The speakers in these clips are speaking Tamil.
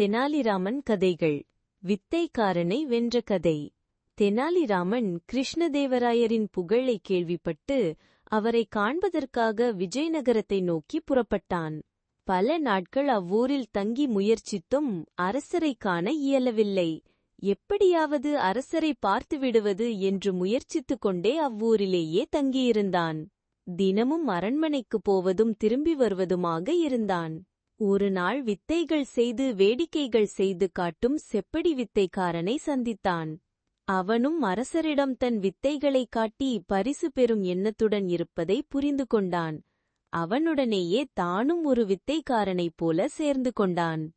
தெனாலிராமன் கதைகள். வித்தைக்காரனை வென்ற கதை. தெனாலிராமன் கிருஷ்ணதேவராயரின் புகழை கேள்விப்பட்டு அவரை காண்பதற்காக விஜயநகரத்தை நோக்கி புறப்பட்டான். பல நாட்கள் அவ்வூரில் தங்கி முயற்சித்தும் அரசரை காண இயலவில்லை. எப்படியாவது அரசரை பார்த்து விடுவது என்று முயற்சித்துக் கொண்டே அவ்வூரிலேயே தங்கியிருந்தான். தினமும் அரண்மனைக்குப் போவதும் திரும்பி வருவதுமாக இருந்தான். ஒரு நாள் வித்தைகள் செய்து வேடிக்கைகள் செய்து காட்டும் செப்படி வித்தைக்காரனை சந்தித்தான். அவனும் அரசரிடம் தன் வித்தைகளைக் காட்டி பரிசு பெறும் எண்ணத்துடன் இருப்பதை புரிந்து கொண்டான். அவனுடனேயே தானும் ஒரு வித்தைக்காரனைப் போல சேர்ந்து கொண்டான்.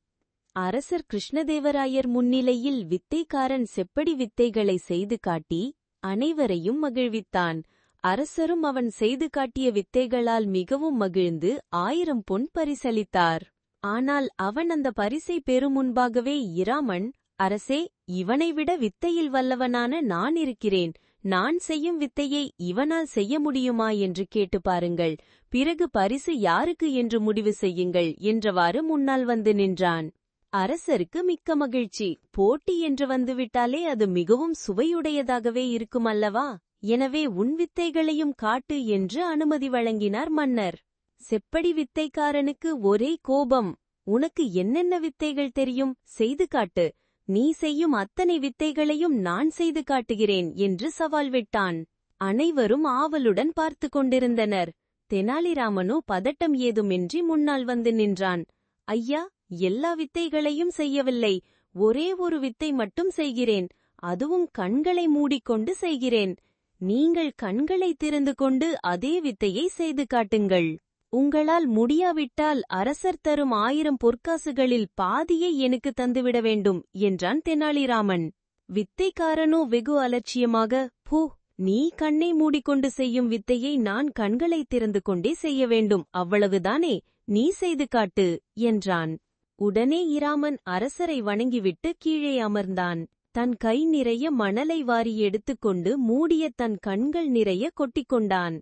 அரசர் கிருஷ்ணதேவராயர் முன்னிலையில் வித்தைக்காரன் செப்படி வித்தைகளை செய்து காட்டி அனைவரையும் மகிழ்வித்தான். அரசரும் அவன் செய்து காட்டிய வித்தைகளால் மிகவும் மகிழ்ந்து ஆயிரம் பொன் பரிசளித்தார். ஆனால் அவன் அந்த பரிசை பெறும் முன்பாகவே இராமன் அரசே இவனை விட வித்தையில் வல்லவனான நான் இருக்கிறேன். நான் செய்யும் வித்தையை இவனால் செய்ய முடியுமா என்று கேட்டு பாருங்கள். பிறகு பரிசு யாருக்கு என்று முடிவு செய்யுங்கள் என்றவாறு முன்னால் வந்து நின்றான். அரசருக்கு மிக்க மகிழ்ச்சி. போட்டி என்று வந்துவிட்டாலே அது மிகவும் சுவையுடையதாகவே இருக்குமல்லவா? எனவே உன் வித்தைகளையும் காட்டு என்று அனுமதி வழங்கினார் மன்னர். செப்படி வித்தைக்காரனுக்கு ஒரே கோபம். உனக்கு என்னென்ன வித்தைகள் தெரியும்? செய்து காட்டு. நீ செய்யும் அத்தனை வித்தைகளையும் நான் செய்து காட்டுகிறேன் என்று சவால் விட்டான். அனைவரும் ஆவலுடன் பார்த்து கொண்டிருந்தனர். தெனாலிராமனோ பதட்டம் ஏதுமின்றி முன்னால் வந்து நின்றான். ஐயா எல்லா வித்தைகளையும் செய்யவில்லை. ஒரே ஒரு வித்தை மட்டும் செய்கிறேன். அதுவும் கண்களை மூடிக்கொண்டு செய்கிறேன். நீங்கள் கண்களை திறந்து கொண்டு அதே வித்தையை செய்து காட்டுங்கள். உங்களால் முடியாவிட்டால் அரசர் தரும் ஆயிரம் பொற்காசுகளில் பாதியை எனக்கு தந்துவிட வேண்டும் என்றான் தெனாலிராமன். வித்தைக்காரனோ வெகு அலட்சியமாக பூ நீ கண்ணை மூடிக்கொண்டு செய்யும் வித்தையை நான் கண்களை திறந்து கொண்டே செய்ய வேண்டும் அவ்வளவுதானே நீ செய்து காட்டு என்றான். உடனே இராமன் அரசரை வணங்கிவிட்டு கீழே அமர்ந்தான். தன் கை நிறைய மணலை வாரி எடுத்துக்கொண்டு மூடிய தன் கண்கள் நிறைய கொட்டிக்கொண்டான்.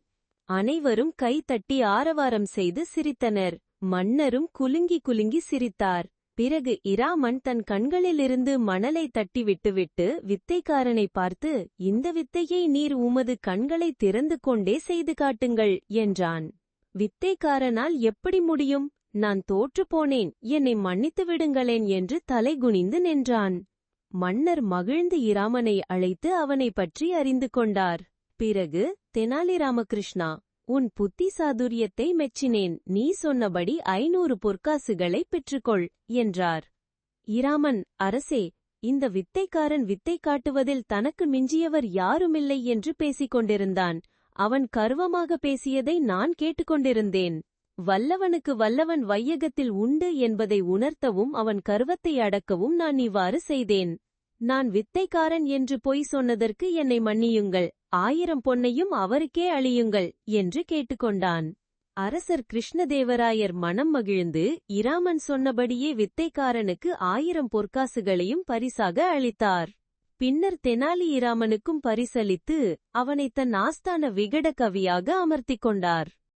அனைவரும் கை தட்டி ஆரவாரம் செய்து சிரித்தனர். மன்னரும் குலுங்கி குலுங்கி சிரித்தார். பிறகு இராமன் தன் கண்களிலிருந்து மணலை தட்டி விட்டுவிட்டு வித்தைக்காரனை பார்த்து இந்த வித்தையை நீர் உமது கண்களை திறந்து கொண்டே செய்து காட்டுங்கள் என்றான். வித்தைக்காரனால் எப்படி முடியும்? நான் தோற்றுப்போனேன் என்னை மன்னித்து விடுங்களேன் என்று தலைகுனிந்து நின்றான். மன்னர் மகிழ்ந்து இராமனை அழைத்து அவனை பற்றி அறிந்து கொண்டார். பிறகு தெனாலி ராமகிருஷ்ணா உன் புத்தி சாதுரியத்தை மெச்சினேன். நீ சொன்னபடி ஐநூறு பொற்காசுகளை பெற்றுக்கொள் என்றார். இராமன் அரசே இந்த வித்தைக்காரன் வித்தை காட்டுவதில் தனக்கு மிஞ்சியவர் யாருமில்லை என்று பேசிக் கொண்டிருந்தான் அவன் கர்வமாக பேசியதை நான் கேட்டுக்கொண்டிருந்தேன். வல்லவனுக்கு வல்லவன் வையகத்தில் உண்டு என்பதை உணர்த்தவும் அவன் கர்வத்தை அடக்கவும் நான் இவ்வாறு செய்தேன். நான் வித்தைக்காரன் என்று பொய் சொன்னதற்கு என்னை மன்னியுங்கள் ஆயிரம் பொன்னையும் அவருக்கே அழியுங்கள் என்று கேட்டுக்கொண்டான். அரசர் கிருஷ்ணதேவராயர் மனம் மகிழ்ந்து இராமன் சொன்னபடியே வித்தைக்காரனுக்கு ஆயிரம் பொற்காசுகளையும் பரிசாக அளித்தார். பின்னர் தெனாலி இராமனுக்கும் பரிசளித்து அவனை தன் ஆஸ்தான விகட கவியாக அமர்த்திக் கொண்டார்.